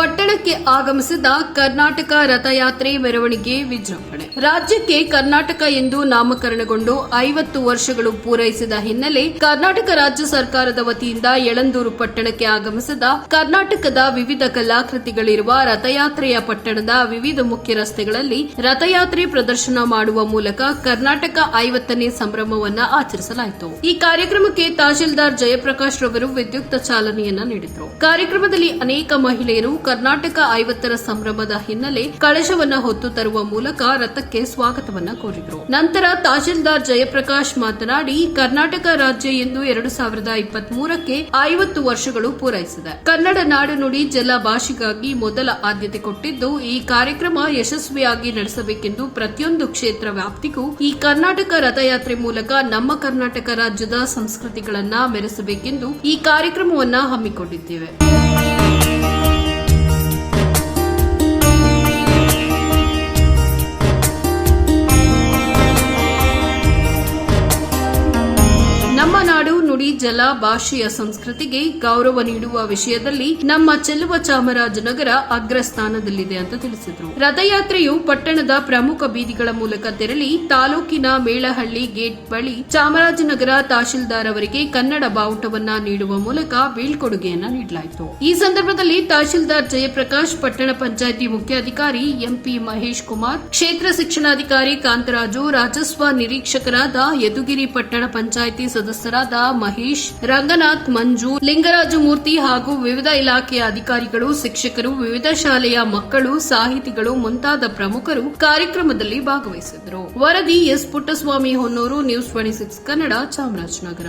ಪಟ್ಟಣಕ್ಕೆ ಆಗಮಿಸಿದ ಕರ್ನಾಟಕ ರಥಯಾತ್ರೆ ಮೆರವಣಿಗೆ ವಿಜೃಂಭಣೆ. ರಾಜ್ಯಕ್ಕೆ ಕರ್ನಾಟಕ ಎಂದು ನಾಮಕರಣಗೊಂಡು ಐವತ್ತು ವರ್ಷಗಳು ಪೂರೈಸಿದ ಹಿನ್ನೆಲೆ ಕರ್ನಾಟಕ ರಾಜ್ಯ ಸರ್ಕಾರದ ವತಿಯಿಂದ ಯಳಂದೂರು ಪಟ್ಟಣಕ್ಕೆ ಆಗಮಿಸಿದ ಕರ್ನಾಟಕದ ವಿವಿಧ ಕಲಾಕೃತಿಗಳಿರುವ ರಥಯಾತ್ರೆಯ ಪಟ್ಟಣದ ವಿವಿಧ ಮುಖ್ಯ ರಸ್ತೆಗಳಲ್ಲಿ ರಥಯಾತ್ರೆ ಪ್ರದರ್ಶನ ಮಾಡುವ ಮೂಲಕ ಕರ್ನಾಟಕ ಐವತ್ತನೇ ಸಂಭ್ರಮವನ್ನ ಆಚರಿಸಲಾಯಿತು. ಈ ಕಾರ್ಯಕ್ರಮಕ್ಕೆ ತಹಶೀಲ್ದಾರ್ ಜಯಪ್ರಕಾಶ್ ರವರು ವಿದ್ಯುಕ್ತ ಚಾಲನೆಯನ್ನ ನೀಡಿದರು. ಕಾರ್ಯಕ್ರಮದಲ್ಲಿ ಅನೇಕ ಮಹಿಳೆಯರು ಕರ್ನಾಟಕ ಐವತ್ತರ ಸಂಭ್ರಮದ ಹಿನ್ನೆಲೆ ಕಳಶವನ್ನು ಹೊತ್ತು ತರುವ ಮೂಲಕ ರಥಕ್ಕೆ ಸ್ವಾಗತವನ್ನ ಕೋರಿದರು. ನಂತರ ತಹಶೀಲ್ದಾರ್ ಜಯಪ್ರಕಾಶ್ ಮಾತನಾಡಿ, ಕರ್ನಾಟಕ ರಾಜ್ಯ ಎಂದು ಎರಡು ಸಾವಿರದ ಇಪ್ಪತ್ಮೂರಕ್ಕೆ ಐವತ್ತು ವರ್ಷಗಳು ಪೂರೈಸಿದೆ. ಕನ್ನಡ ನಾಡು ನುಡಿ ಜಲ ಭಾಷೆಗಾಗಿ ಮೊದಲ ಆದ್ಯತೆ ಕೊಟ್ಟಿದ್ದು, ಈ ಕಾರ್ಯಕ್ರಮ ಯಶಸ್ವಿಯಾಗಿ ನಡೆಸಬೇಕೆಂದು ಪ್ರತಿಯೊಂದು ಕ್ಷೇತ್ರ ವ್ಯಾಪ್ತಿಗೂ ಈ ಕರ್ನಾಟಕ ರಥಯಾತ್ರೆ ಮೂಲಕ ನಮ್ಮ ಕರ್ನಾಟಕ ರಾಜ್ಯದ ಸಂಸ್ಕೃತಿಗಳನ್ನ ಮೆರೆಸಬೇಕೆಂದು ಈ ಕಾರ್ಯಕ್ರಮವನ್ನ ಹಮ್ಮಿಕೊಂಡಿದ್ದೇವೆ. ನಾಡು ಜಲ ಭಾಷೆಯ ಸಂಸ್ಕೃತಿಗೆ ಗೌರವ ನೀಡುವ ವಿಷಯದಲ್ಲಿ ನಮ್ಮ ಚೆಲುವ ಚಾಮರಾಜನಗರ ಅಗ್ರಸ್ಥಾನದಲ್ಲಿದೆ ಅಂತ ತಿಳಿಸಿದರು. ರಥಯಾತ್ರೆಯು ಪಟ್ಟಣದ ಪ್ರಮುಖ ಬೀದಿಗಳ ಮೂಲಕ ತೆರಳಿ ತಾಲೂಕಿನ ಮೇಳಹಳ್ಳಿ ಗೇಟ್ ಬಳಿ ಚಾಮರಾಜನಗರ ತಹಶೀಲ್ದಾರ್ ಅವರಿಗೆ ಕನ್ನಡ ಬಾವುಟವನ್ನ ನೀಡುವ ಮೂಲಕ ಬೀಳ್ಕೊಡುಗೆಯನ್ನ ನೀಡಲಾಯಿತು. ಈ ಸಂದರ್ಭದಲ್ಲಿ ತಹಶೀಲ್ದಾರ್ ಜಯಪ್ರಕಾಶ್, ಪಟ್ಟಣ ಪಂಚಾಯಿತಿ ಮುಖ್ಯಾಧಿಕಾರಿ ಎಂಪಿ ಮಹೇಶ್ ಕುಮಾರ್, ಕ್ಷೇತ್ರ ಶಿಕ್ಷಣಾಧಿಕಾರಿ ಕಾಂತರಾಜು, ರಾಜಸ್ವ ನಿರೀಕ್ಷಕರಾದ ಯದುಗಿರಿ ಪಟ್ಟಣ ಪಂಚಾಯಿತಿ ಸದಸ್ಯರಾದ ಮಹೇಶ್, ರಂಗನಾಥ್, ಮಂಜು, ಲಿಂಗರಾಜು ಮೂರ್ತಿ ಹಾಗೂ ವಿವಿಧ ಇಲಾಖೆಯ ಅಧಿಕಾರಿಗಳು, ಶಿಕ್ಷಕರು, ವಿವಿಧ ಶಾಲೆಯ ಮಕ್ಕಳು, ಸಾಹಿತಿಗಳು ಮುಂತಾದ ಪ್ರಮುಖರು ಕಾರ್ಯಕ್ರಮದಲ್ಲಿ ಭಾಗವಹಿಸಿದರು ವರದಿ S Puttaswamy Honnur, news twenty six Kannada Chamarajanagar.